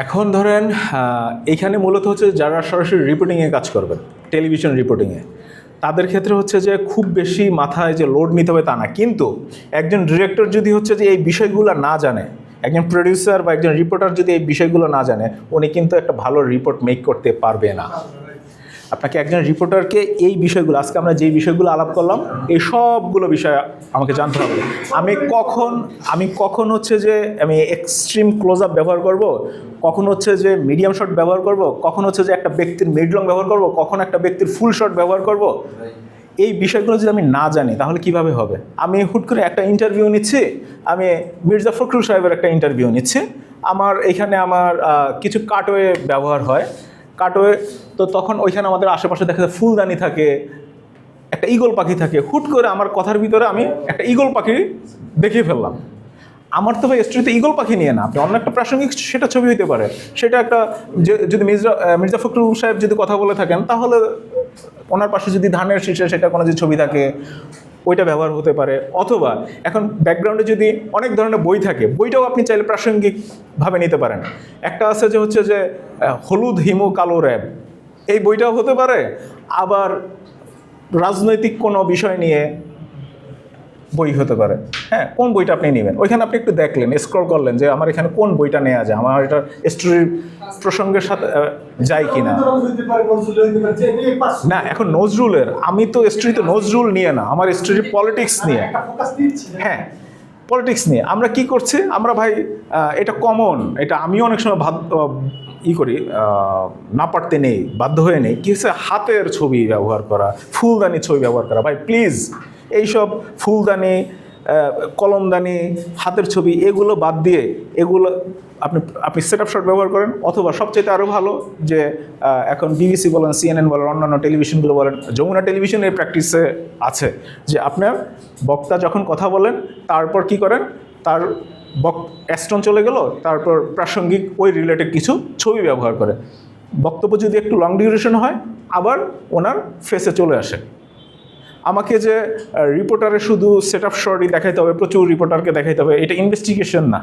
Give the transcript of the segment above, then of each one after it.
এখন ধরেন এখানে মূলত হচ্ছে যারা সরাসরি রিপোর্টিংয়ে কাজ করবেন টেলিভিশন রিপোর্টিংয়ে তাদের ক্ষেত্রে হচ্ছে যে খুব বেশি মাথায় যে লোড নিতে হবে তা না। কিন্তু একজন ডিরেক্টর যদি হচ্ছে যে এই বিষয়গুলো না জানে, একজন প্রডিউসার বা একজন রিপোর্টার যদি এই বিষয়গুলো না জানে, উনি কিন্তু একটা ভালো রিপোর্ট মেক করতে পারবে না। আপনাকে একজন রিপোর্টারকে এই বিষয়গুলো, আজকে আমরা যেই বিষয়গুলো আলাপ করলাম, এই সবগুলো বিষয় আমাকে জানতে হবে। আমি কখন আমি কখন হচ্ছে যে আমি এক্সট্রিম ক্লোজ আপ ব্যবহার করব, কখন হচ্ছে যে মিডিয়াম শট ব্যবহার করব, কখন হচ্ছে যে একটা ব্যক্তির মিড লং ব্যবহার করব, কখন একটা ব্যক্তির ফুল শট ব্যবহার করব, এই বিষয়গুলো যদি আমি না জানি, তাহলে কীভাবে হবে? আমি হুট করে একটা ইন্টারভিউ নিচ্ছি, আমি মির্জা ফখরুল সাহেবের একটা ইন্টারভিউ নিচ্ছি। আমার এখানে আমার কিছু কাটওয়ে ব্যবহার হয়। কাটওয়ে তো তখন ওইখানে আমাদের আশেপাশে দেখা যায় ফুলদানি থাকে, একটা ঈগল পাখি থাকে। হুট করে আমার কথার ভিতরে আমি একটা ঈগল পাখি দেখিয়ে ফেললাম। আমার তো ভাই স্ট্রিতে ঈগল পাখি নিয়ে না, আপনি অন্য একটা প্রাসঙ্গিক সেটা ছবি হতে পারে। সেটা একটা যদি মির্জা মির্জা ফখরুল সাহেব যদি কথা বলে থাকেন, তাহলে ওনার পাশে যদি ধানের শীষে সেটা কোনো যে ছবি থাকে, ওইটা ব্যবহার হতে পারে। অথবা এখন ব্যাকগ্রাউন্ডে যদি অনেক ধরনের বই থাকে, বইটাও আপনি চাইলে প্রাসঙ্গিকভাবে নিতে পারেন। একটা আছে যে হচ্ছে যে হলুদ, হিমু, কালো র্যাব। এই বইটাও হতে পারে। আবার রাজনৈতিক কোনো বিষয় নিয়ে বই হতে পারে। হ্যাঁ কোন বইটা আপনি নেবেন? ওইখানে আপনি একটু দেখলেন স্ক্রল করলেন যে আমার এখানে কোন বইটা নেওয়া যায়? আমার এটা স্টোরির প্রসঙ্গের সাথে যায় কি না না এখন নজরুলের, আমি তো স্টোরিতে নজরুল নিয়ে না, আমার স্টোরি পলিটিক্স নিয়ে। হ্যাঁ পলিটিক্স নিয়ে। আমরা কি করছি? আমরা ভাই এটা কমন এটা আমিও অনেক সময় ই করি না পারতে নেই, বাধ্য হয়ে নেই কি হচ্ছে হাতের ছবি ব্যবহার করা, ফুলদানি ছবি ব্যবহার করা, ভাই প্লিজ এইসব ফুলদানি কলমদানি, হাতের ছবি, এগুলো বাদ দিয়ে, এগুলো আপনি আপনি সেট আপ শট ব্যবহার করেন, অথবা সবচেয়ে আরও ভালো যে এখন বিবিসি বলেন সিএনএন বলেন, অন্যান্য টেলিভিশনগুলো বলেন, যমুনা টেলিভিশন এই প্র্যাকটিসে আছে, যে আপনার বক্তা যখন কথা বলেন, তারপর কি করেন তার বক অ্যাস্টন চলে গেল তারপর প্রাসঙ্গিক ওই রিলেটেড কিছু ছবি ব্যবহার করে। বক্তব্য যদি একটু লং ডিউরেশন হয় আবার ওনার ফেসে চলে আসে। আমাকে যে রিপোর্টারে শুধু সেট আপ শর্টই দেখাইতে হবে প্রচুর রিপোর্টারকে দেখাইতে হবে এটা ইনভেস্টিগেশন না।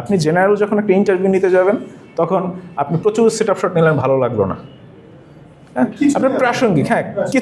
আপনি জেনারেল যখন একটা ইন্টারভিউ নিতে যাবেন তখন আপনি প্রচুর সেট আপ শট নিলেন ভালো লাগল না। হ্যাঁ? আপনার প্রাসঙ্গিক হ্যাঁ